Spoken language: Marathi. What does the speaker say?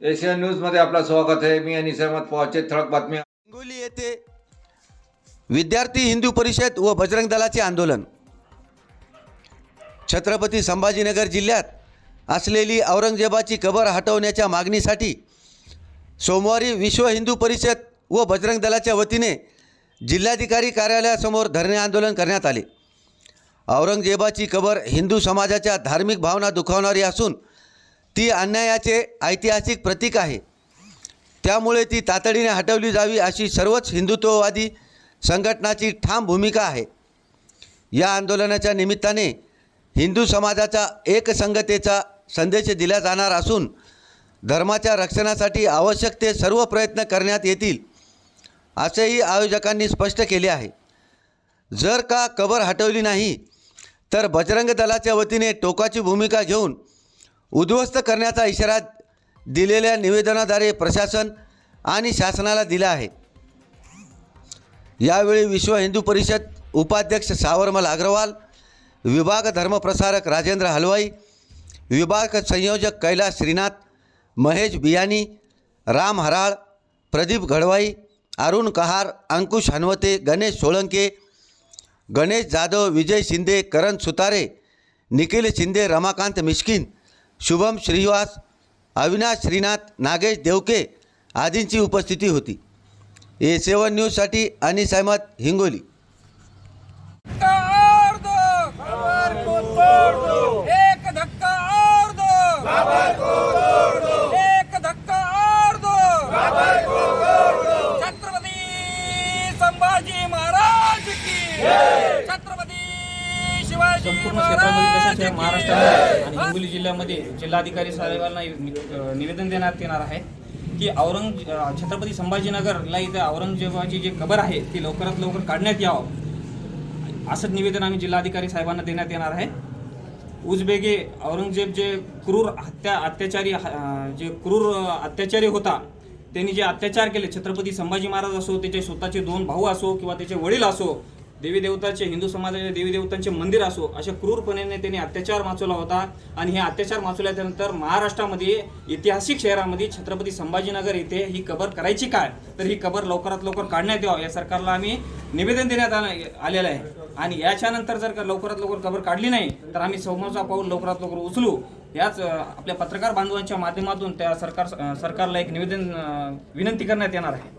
एशियन न्यूजमध्ये आपलं स्वागत आहे. मी अनिस अहमद पवारचे ठळक बातम्या हिंगोली येथे विद्यार्थी हिंदू परिषद व बजरंग दलाचे आंदोलन. छत्रपती संभाजीनगर जिल्ह्यात असलेली औरंगजेबाची कबर हटवण्याच्या मागणीसाठी सोमवारी विश्व हिंदू परिषद व बजरंग दलाच्या वतीने जिल्हाधिकारी कार्यालयासमोर धरणे आंदोलन करण्यात आले. औरंगजेबाची कबर हिंदू समाजाच्या धार्मिक भावना दुखावणारी असून ती अन्यायाचे ऐतिहासिक प्रतीक आहे. त्यामुळे ती तातडीने हटवली जावी अशी सर्वच हिंदुत्ववादी संघटनाची ठाम भूमिका आहे. या आंदोलनाच्या निमित्ताने हिंदू समाजाचा एकसंगतेचा संदेश दिला जाणार असून धर्माच्या रक्षणासाठी आवश्यक ते सर्व प्रयत्न करण्यात येतील असेही आयोजकांनी स्पष्ट केले आहे. जर का कबर हटवली नाही तर बजरंग दलाच्या वतीने टोकाची भूमिका घेऊन उद्ध्वस्त करण्याचा इशारा दिलेल्या निवेदनाद्वारे प्रशासन आणि शासनाला दिला आहे. यावेळी विश्व हिंदू परिषद उपाध्यक्ष सावरमल अग्रवाल विभाग धर्मप्रसारक राजेंद्र हलवाई विभाग संयोजक कैलास श्रीनाथ महेश बियानी राम हराळ प्रदीप घडवाई अरुण कहार अंकुश हनवते गणेश सोळंके गणेश जाधव विजय शिंदे करण सुतारे निखिल शिंदे रमाकांत मिश्किन शुभम श्रीवास अविनाश श्रीनाथ नागेश देवके आदींची उपस्थिती होती. ए सेवन न्यूजसाठी अनिस अहमद हिंगोली धक्का और दो एक धक्का और दो एक धक्का और दो छत्रपती संभाजी महाराज की छत्रपती शिवाजी संपूर्ण क्षेत्रामध्ये तसेच महाराष्ट्रामध्ये आणि हिंगोली जिल्ह्यामध्ये जिल्हाधिकारी साहेबांना निवेदन देण्यात येणार आहे की औरंग छत्रपती संभाजीनगरला इथे औरंगजेबाची जी कबर आहे ती लवकरात लवकर काढण्यात यावं. असं निवेदन आम्ही जिल्हाधिकारी साहेबांना देण्यात येणार आहे. उजबेगे औरंगजेब जे क्रूर हत्या अत्याचारी जे क्रूर अत्याचारी होता त्यांनी जे अत्याचार केले छत्रपती संभाजी महाराज असो त्याचे स्वतःचे दोन भाऊ असो किंवा त्याचे वडील असो देवी देवताचे हिंदू समाजाचे देवी देवतांचे मंदिर असो अशा क्रूरपणे त्यांनी अत्याचार माचवला होता. आणि हे अत्याचार माचवल्यानंतर महाराष्ट्रामध्ये ऐतिहासिक शहरामध्ये छत्रपती संभाजीनगर येथे ही कबर करायची काय? तर ही कबर लवकरात लवकर काढण्यात यावं या सरकारला आम्ही निवेदन देण्यात आलेलं आहे. आणि याच्यानंतर जर का लवकरात लवकर कबर काढली नाही तर आम्ही समोरचा पाऊल लवकरात लवकर उचलू. याच आपल्या पत्रकार बांधवांच्या माध्यमातून त्या सरकार सरकारला एक निवेदन विनंती करण्यात येणार आहे.